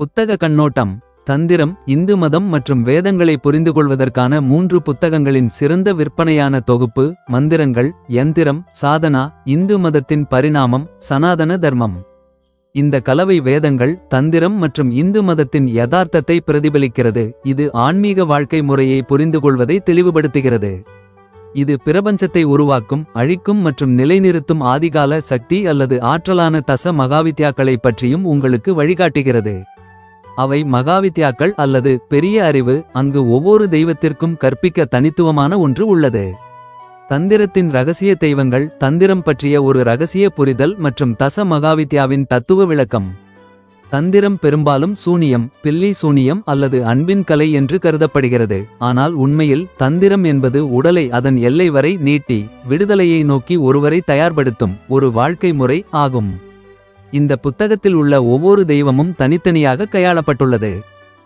புத்தக கண்ணோட்டம் தந்திரம் இந்து மதம் மற்றும் வேதங்களை புரிந்துகொள்வதற்கான மூன்று புத்தகங்களின் சிறந்த விற்பனையான தொகுப்பு மந்திரங்கள் யந்திரம் சாதனா இந்து மதத்தின் பரிணாமம் சனாதன தர்மம். இந்த கலவை வேதங்கள் தந்திரம் மற்றும் இந்து மதத்தின் யதார்த்தத்தை பிரதிபலிக்கிறது. இது ஆன்மீக வாழ்க்கை முறையை புரிந்துகொள்வதை தெளிவுபடுத்துகிறது. இது பிரபஞ்சத்தை உருவாக்கும் அழிக்கும் மற்றும் நிலைநிறுத்தும் ஆதிகால சக்தி அல்லது ஆற்றலான தச மகாவித்யாக்களைப் பற்றியும் உங்களுக்கு வழிகாட்டுகிறது. அவை மகாவித்யாக்கள் அல்லது பெரிய அறிவு அங்கு ஒவ்வொரு தெய்வத்திற்கும் கற்பிக்க தனித்துவமான ஒன்று உள்ளது. தந்திரத்தின் ரகசிய தெய்வங்கள் தந்திரம் பற்றிய ஒரு ரகசிய புரிதல் மற்றும் தச மகாவித்யாவின் தத்துவ விளக்கம். தந்திரம் பெரும்பாலும் சூனியம் பில்லி சூனியம் அல்லது அன்பின் கலை என்று கருதப்படுகிறது. ஆனால் உண்மையில் தந்திரம் என்பது உடலை அதன் எல்லை வரை நீட்டி விடுதலையை நோக்கி ஒருவரை தயார்படுத்தும் ஒரு வாழ்க்கை முறை ஆகும். இந்த புத்தகத்தில் உள்ள ஒவ்வொரு தெய்வமும் தனித்தனியாக கையாளப்பட்டுள்ளது.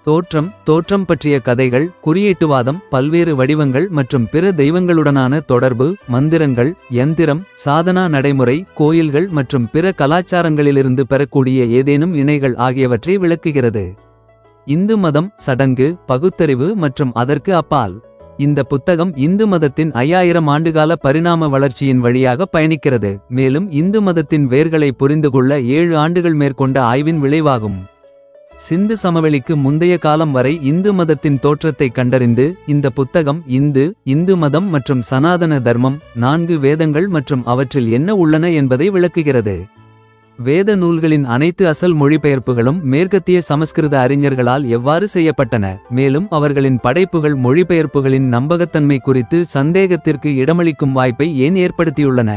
தோற்றம் தோற்றம் பற்றிய கதைகள் குறியீட்டுவாதம் பல்வேறு வடிவங்கள் மற்றும் பிற தெய்வங்களுடனான தொடர்பு மந்திரங்கள் யந்திரம் சாதனா நடைமுறை கோயில்கள் மற்றும் பிற கலாச்சாரங்களிலிருந்து பெறக்கூடிய ஏதேனும் இணைகள் ஆகியவற்றை விளக்குகிறது. இந்து மதம் சடங்கு பகுத்தறிவு மற்றும் அதற்கு அப்பால். இந்த புத்தகம் இந்து மதத்தின் ஐயாயிரம் ஆண்டுகால பரிணாம வளர்ச்சியின் வழியாக பயணிக்கிறது. மேலும் இந்து மதத்தின் வேர்களை புரிந்துகொள்ள ஏழு ஆண்டுகள் மேற்கொண்ட ஆய்வின் விளைவாகும். சிந்து சமவெளிக்கு முந்தைய காலம் வரை இந்து மதத்தின் தோற்றத்தை கண்டறிந்து இந்த புத்தகம் இந்து இந்து மதம் மற்றும் சனாதன தர்மம் நான்கு வேதங்கள் மற்றும் அவற்றில் என்ன உள்ளன என்பதை விளக்குகிறது. வேத நூல்களின் அனைத்து அசல் மொழிபெயர்ப்புகளும் மேற்கத்திய சமஸ்கிருத அறிஞர்களால் எவ்வாறு செய்யப்பட்டன? மேலும் அவர்களின் படைப்புகள் மொழிபெயர்ப்புகளின் நம்பகத்தன்மை குறித்து சந்தேகத்திற்கு இடமளிக்கும் வாய்ப்பை ஏன் ஏற்படுத்தியுள்ளன?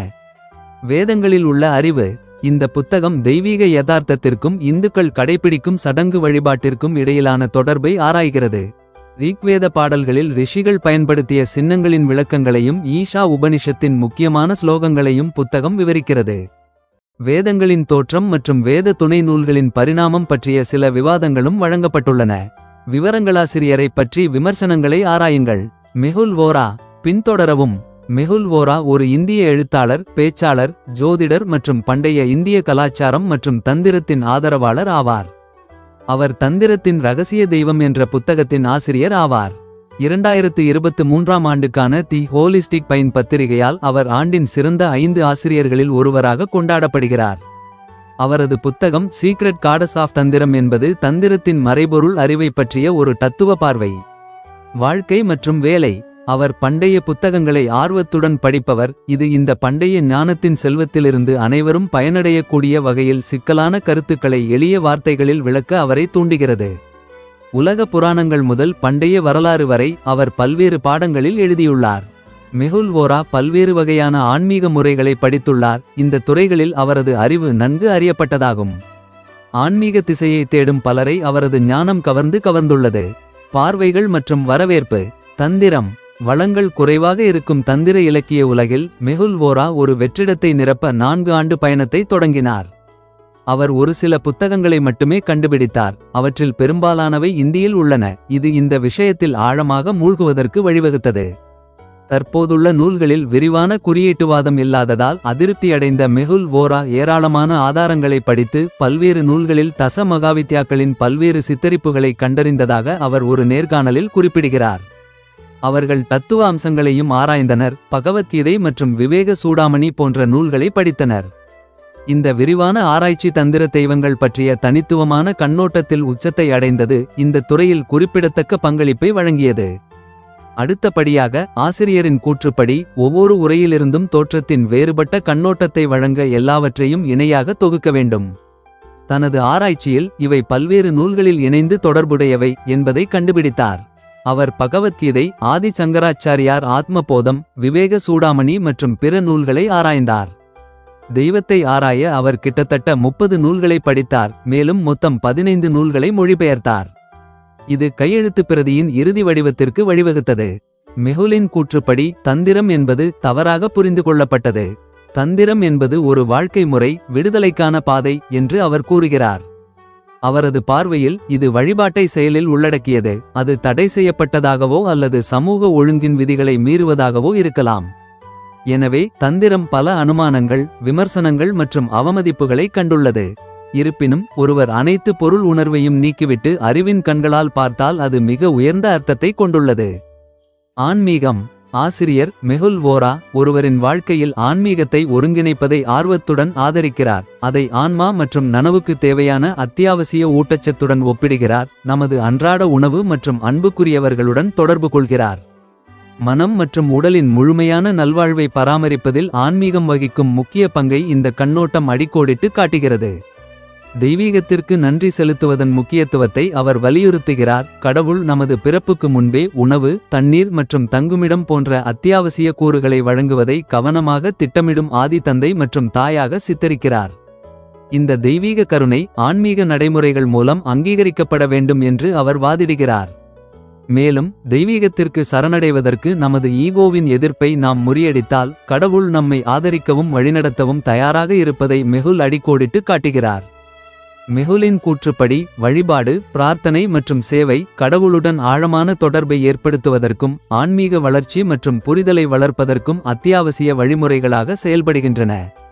வேதங்களில் உள்ள அறிவு இந்த புத்தகம் தெய்வீக யதார்த்தத்திற்கும் இந்துக்கள் கடைபிடிக்கும் சடங்கு வழிபாட்டிற்கும் இடையிலான தொடர்பை ஆராய்கிறது. ரிக்வேத பாடல்களில் ரிஷிகள் பயன்படுத்திய சின்னங்களின் விளக்கங்களையும் ஈஷா உபனிஷத்தின் முக்கியமான ஸ்லோகங்களையும் புத்தகம் விவரிக்கிறது. வேதங்களின் தோற்றம் மற்றும் வேத துணை நூல்களின் பரிணாமம் பற்றிய சில விவாதங்களும் வழங்கப்பட்டுள்ளன. விவரங்களாசிரியரைப் பற்றி விமர்சனங்களை ஆராயுங்கள். மெஹுல் வோரா பின்தொடரவும். மெஹுல் வோரா ஒரு இந்திய எழுத்தாளர் பேச்சாளர் ஜோதிடர் மற்றும் பண்டைய இந்திய கலாச்சாரம் மற்றும் தந்திரத்தின் ஆதரவாளர் ஆவார். அவர் தந்திரத்தின் ரகசிய தெய்வம் என்ற புத்தகத்தின் ஆசிரியர் ஆவார். இரண்டாயிரத்து இருபத்து மூன்றாம் ஆண்டுக்கான தி ஹோலிஸ்டிக் பைன் பத்திரிகையால் அவர் ஆண்டின் சிறந்த ஐந்து ஆசிரியர்களில் ஒருவராக கொண்டாடப்படுகிறார். அவரது புத்தகம் சீக்ரெட் காடஸ் ஆஃப் தந்திரம் என்பது தந்திரத்தின் மறைபொருள் அறிவை பற்றிய ஒரு தத்துவ பார்வை. வாழ்க்கை மற்றும் வேலை. அவர் பண்டைய புத்தகங்களை ஆர்வத்துடன் படிப்பவர். இது இந்த பண்டைய ஞானத்தின் செல்வத்திலிருந்து அனைவரும் பயனடையக்கூடிய வகையில் சிக்கலான கருத்துக்களை எளிய வார்த்தைகளில் விளக்க அவரை தூண்டுகிறது. உலக புராணங்கள் முதல் பண்டைய வரலாறு வரை அவர் பல்வேறு பாடங்களில் எழுதியுள்ளார். மெகுல் வோரா பல்வேறு வகையான ஆன்மீக முறைகளை படித்துள்ளார். இந்த துறைகளில் அவரது அறிவு நன்கு அறியப்பட்டதாகும். ஆன்மீக திசையை தேடும் பலரை அவரது ஞானம் கவர்ந்து கவர்ந்துள்ளது. பார்வைகள் மற்றும் வரவேற்பு தந்திரம் வளங்கள் குறைவாக இருக்கும் தந்திர இலக்கிய உலகில் மெகுல் வோரா ஒரு வெற்றிடத்தை நிரப்ப நான்கு ஆண்டு பயணத்தை தொடங்கினார். அவர் ஒரு சில புத்தகங்களை மட்டுமே கண்டுபிடித்தார். அவற்றில் பெரும்பாலானவை இந்தியில் உள்ளன. இது இந்த விஷயத்தில் ஆழமாக மூழ்குவதற்கு வழிவகுத்தது. தற்போதுள்ள நூல்களில் விரிவான குறியீட்டுவாதம் இல்லாததால் அதிருப்தியடைந்த மெகுல் வோரா ஏராளமான ஆதாரங்களை படித்து பல்வேறு நூல்களில் தச மகாவித்யாக்களின் பல்வேறு சித்தரிப்புகளை கண்டறிந்ததாக அவர் ஒரு நேர்காணலில் குறிப்பிடுகிறார். அவர்கள் தத்துவ அம்சங்களையும் ஆராய்ந்தனர். பகவத்கீதை மற்றும் விவேக சூடாமணி போன்ற நூல்களை படித்தனர். இந்த விரிவான ஆராய்ச்சி தந்திர தெய்வங்கள் பற்றிய தனித்துவமான கண்ணோட்டத்தில் உச்சத்தை அடைந்தது இந்த துறையில் குறிப்பிடத்தக்க பங்களிப்பை வழங்கியது. அடுத்தபடியாக ஆசிரியரின் கூற்றுப்படி ஒவ்வொரு உரையிலிருந்தும் தோற்றத்தின் வேறுபட்ட கண்ணோட்டத்தை வழங்க எல்லாவற்றையும் இணையாக தொகுக்க வேண்டும். தனது ஆராய்ச்சியில் இவை பல்வேறு நூல்களில் இணைந்து தொடர்புடையவை என்பதை கண்டுபிடித்தார். அவர் பகவத்கீதை ஆதி சங்கராச்சாரியார் ஆத்மபோதம் விவேக சூடாமணி மற்றும் பிற நூல்களை ஆராய்ந்தார். தெய்வத்தை ஆராய அவர் கிட்டத்தட்ட முப்பது நூல்களை படித்தார் மேலும் மொத்தம் பதினைந்து நூல்களை மொழிபெயர்த்தார். இது கையெழுத்துப் பிரதியின் இறுதி வடிவத்திற்கு வழிவகுத்தது. மெஹுலின் கூற்றுப்படி தந்திரம் என்பது தவறாக புரிந்து கொள்ளப்பட்டது. தந்திரம் என்பது ஒரு வாழ்க்கை முறை விடுதலைக்கான பாதை என்று அவர் கூறுகிறார். அவரது பார்வையில் இது வழிபாட்டை செயலில் உள்ளடக்கியது. அது தடை செய்யப்பட்டதாகவோ அல்லது சமூக ஒழுங்கின் விதிகளை மீறுவதாகவோ இருக்கலாம். எனவே தந்திரம் பல அனுமானங்கள் விமர்சனங்கள் மற்றும் அவமதிப்புகளை கண்டுள்ளது. இருப்பினும் ஒருவர் அனைத்து பொருள் உணர்வையும் நீக்கிவிட்டு அறிவின் கண்களால் பார்த்தால் அது மிக உயர்ந்த அர்த்தத்தை கொண்டுள்ளது. ஆன்மீகம். ஆசிரியர் மெகுல் வோரா ஒருவரின் வாழ்க்கையில் ஆன்மீகத்தை ஒருங்கிணைப்பதை ஆர்வத்துடன் ஆதரிக்கிறார். அதை ஆன்மா மற்றும் நனவுக்கு தேவையான அத்தியாவசிய ஊட்டச்சத்துடன் ஒப்பிடுகிறார். நமது அன்றாட உணவு மற்றும் அன்புக்குரியவர்களுடன் தொடர்பு கொள்கிறார். மனம் மற்றும் உடலின் முழுமையான நல்வாழ்வை பராமரிப்பதில் ஆன்மீகம் வகிக்கும் முக்கிய பங்கை இந்த கண்ணோட்டம் அடிக்கோடிட்டு காட்டுகிறது. தெய்வீகத்திற்கு நன்றி செலுத்துவதன் முக்கியத்துவத்தை அவர் வலியுறுத்துகிறார். கடவுள் நமது பிறப்புக்கு முன்பே உணவு தண்ணீர் மற்றும் தங்குமிடம் போன்ற அத்தியாவசிய கூறுகளை வழங்குவதை கவனமாக திட்டமிடும் ஆதி தந்தை மற்றும் தாயாக சித்தரிக்கிறார். இந்த தெய்வீக கருணை ஆன்மீக நடைமுறைகள் மூலம் அங்கீகரிக்கப்பட வேண்டும் என்று அவர் வாதிடுகிறார். மேலும் தெய்வீகத்திற்கு சரணடைவதற்கு நமது ஈகோவின் எதிர்ப்பை நாம் முறியடித்தால் கடவுள் நம்மை ஆதரிக்கவும் வழிநடத்தவும் தயாராக இருப்பதை மெகுல் அடிக்கோடிட்டு காட்டுகிறார். மெகுலின் கூற்றுப்படி வழிபாடு பிரார்த்தனை மற்றும் சேவை கடவுளுடன் ஆழமான தொடர்பை ஏற்படுத்துவதற்கும் ஆன்மீக வளர்ச்சி மற்றும் புரிதலை வளர்ப்பதற்கும் அத்தியாவசிய வழிமுறைகளாக செயல்படுகின்றன.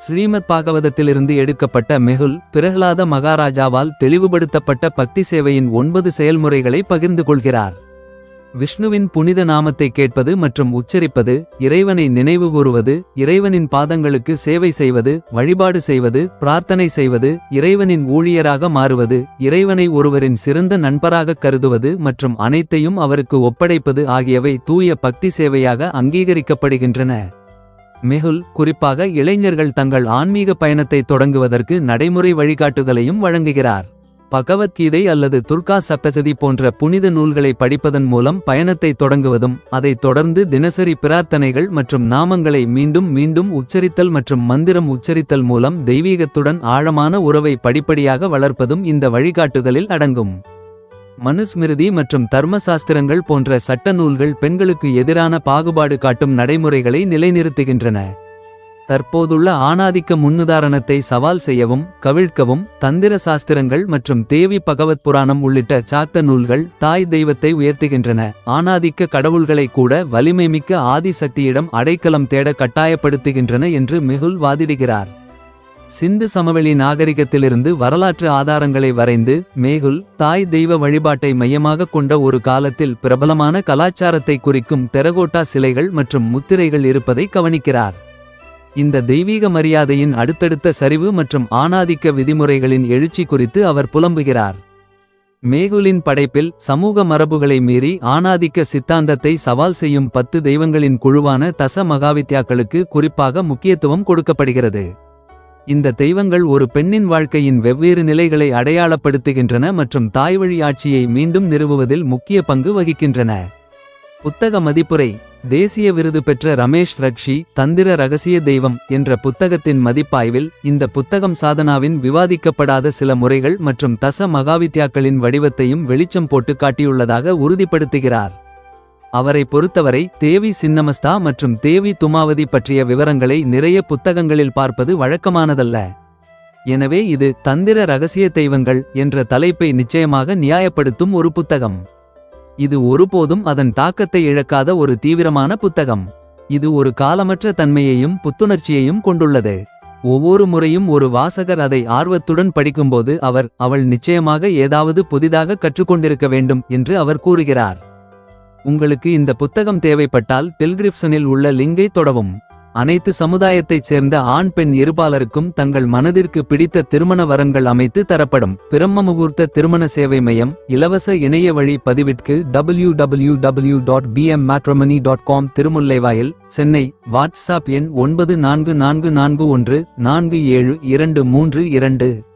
ஸ்ரீமத் பாகவதத்திலிருந்து எடுக்கப்பட்ட மெகுல் பிரகலாத மகாராஜாவால் தெளிவுபடுத்தப்பட்ட பக்தி சேவையின் ஒன்பது செயல்முறைகளை பகிர்ந்து கொள்கிறார். விஷ்ணுவின் புனித நாமத்தை கேட்பது மற்றும் உச்சரிப்பது இறைவனை நினைவுகூறுவது இறைவனின் பாதங்களுக்கு சேவை செய்வது வழிபாடு செய்வது பிரார்த்தனை செய்வது இறைவனின் ஊழியராக மாறுவது இறைவனை ஒருவரின் சிறந்த நண்பராகக் கருதுவது மற்றும் அனைத்தையும் அவருக்கு ஒப்படைப்பது ஆகியவை தூய பக்தி சேவையாக அங்கீகரிக்கப்படுகின்றன. மெஹுல் குறிப்பாக இளைஞர்கள் தங்கள் ஆன்மீக பயணத்தை தொடங்குவதற்கு நடைமுறை வழிகாட்டுதலையும் வழங்குகிறார். பகவத்கீதை அல்லது துர்கா சப்தசதி போன்ற புனித நூல்களை படிப்பதன் மூலம் பயணத்தை தொடங்குவதும் அதைத் தொடர்ந்து தினசரி பிரார்த்தனைகள் மற்றும் நாமங்களை மீண்டும் மீண்டும் உச்சரித்தல் மற்றும் மந்திரம் உச்சரித்தல் மூலம் தெய்வீகத்துடன் ஆழமான உறவை படிப்படியாக வளர்ப்பதும் இந்த வழிகாட்டுதலில் அடங்கும். மனுஸ்மிருதி மற்றும் தர்மசாஸ்திரங்கள் போன்ற சட்ட நூல்கள் பெண்களுக்கு எதிரான பாகுபாடு காட்டும் நடைமுறைகளை நிலைநிறுத்துகின்றன. தற்போதுள்ள ஆணாதிக்க முன்னுதாரணத்தை சவால் செய்யவும் கவிழ்க்கவும் தந்திர சாஸ்திரங்கள் மற்றும் தேவி பகவத் புராணம் உள்ளிட்ட சாக்த நூல்கள் தாய் தெய்வத்தை உயர்த்துகின்றன. ஆணாதிக்க கடவுள்களை கூட வலிமைமிக்க ஆதி சக்தியிடம் அடைக்கலம் தேட கட்டாயப்படுத்துகின்றன என்று மிகுல் வாதிடுகிறார். சிந்து சமவெளி நாகரிகத்திலிருந்து வரலாற்று ஆதாரங்களை வரைந்து மேகுல் தாய் தெய்வ வழிபாட்டை மையமாக கொண்ட ஒரு காலத்தில் பிரபலமான கலாச்சாரத்தை குறிக்கும் தெரகோட்டா சிலைகள் மற்றும் முத்திரைகள் இருப்பதை கவனிக்கிறார். இந்த தெய்வீக மரியாதையின் அடுத்தடுத்த சரிவு மற்றும் ஆணாதிக்க விதிமுறைகளின் எழுச்சி குறித்து அவர் புலம்புகிறார். மேகுலின் படைப்பில் சமூக மரபுகளை மீறி ஆணாதிக்க சித்தாந்தத்தை சவால் செய்யும் பத்து தெய்வங்களின் குழுவான தச மகாவித்யாக்களுக்கு குறிப்பாக முக்கியத்துவம் கொடுக்கப்படுகிறது. இந்த தெய்வங்கள் ஒரு பெண்ணின் வாழ்க்கையின் வெவ்வேறு நிலைகளை அடையாளப்படுத்துகின்றன மற்றும் தாய்வழி ஆட்சியை மீண்டும் நிறுவுவதில் முக்கிய பங்கு வகிக்கின்றன. புத்தக மதிப்புரை தேசிய விருது பெற்ற ரமேஷ் ரக்ஷி தந்திர ரகசிய தெய்வம் என்ற புத்தகத்தின் மதிப்பாய்வில் இந்த புத்தகம் சாதனாவின் விவாதிக்கப்படாத சில முறைகள் மற்றும் தச மகாவித்யாக்களின் வடிவத்தையும் வெளிச்சம் போட்டு காட்டியுள்ளதாக உறுதிப்படுத்துகிறார். அவரை பொறுத்தவரை தேவி சின்னமஸ்தா மற்றும் தேவி துமாவதி பற்றிய விவரங்களை நிறைய புத்தகங்களில் பார்ப்பது வழக்கமானதல்ல. எனவே இது தந்திர ரகசிய தெய்வங்கள் என்ற தலைப்பை நிச்சயமாக நியாயப்படுத்தும் ஒரு புத்தகம். இது ஒருபோதும் அதன் தாக்கத்தை இழக்காத ஒரு தீவிரமான புத்தகம். இது ஒரு காலமற்ற தன்மையையும் புத்துணர்ச்சியையும் கொண்டுள்ளது. ஒவ்வொரு முறையும் ஒரு வாசகர் அதை ஆர்வத்துடன் படிக்கும்போது அவர் அவள் நிச்சயமாக ஏதாவது புதிதாக கற்றுக்கொண்டிருக்க வேண்டும் என்று அவர் கூறுகிறார். உங்களுக்கு இந்த புத்தகம் தேவைப்பட்டால் பில்கிரிப்சனில் உள்ள லிங்கை தொடவும். அனைத்து சமுதாயத்தைச் சேர்ந்த ஆண் பெண் இருபாலருக்கும் தங்கள் மனதிற்கு பிடித்த திருமண வரங்கள் அமைத்து தரப்படும். பிரம்ம முகூர்த்த திருமண சேவை மையம் இலவச இணைய வழி பதிவிற்கு W W W dot PM dot com Thirumullaivoyal Chennai WhatsApp எண் ஒன்பது நான்கு நான்கு நான்கு ஒன்று நான்கு ஏழு இரண்டு மூன்று இரண்டு.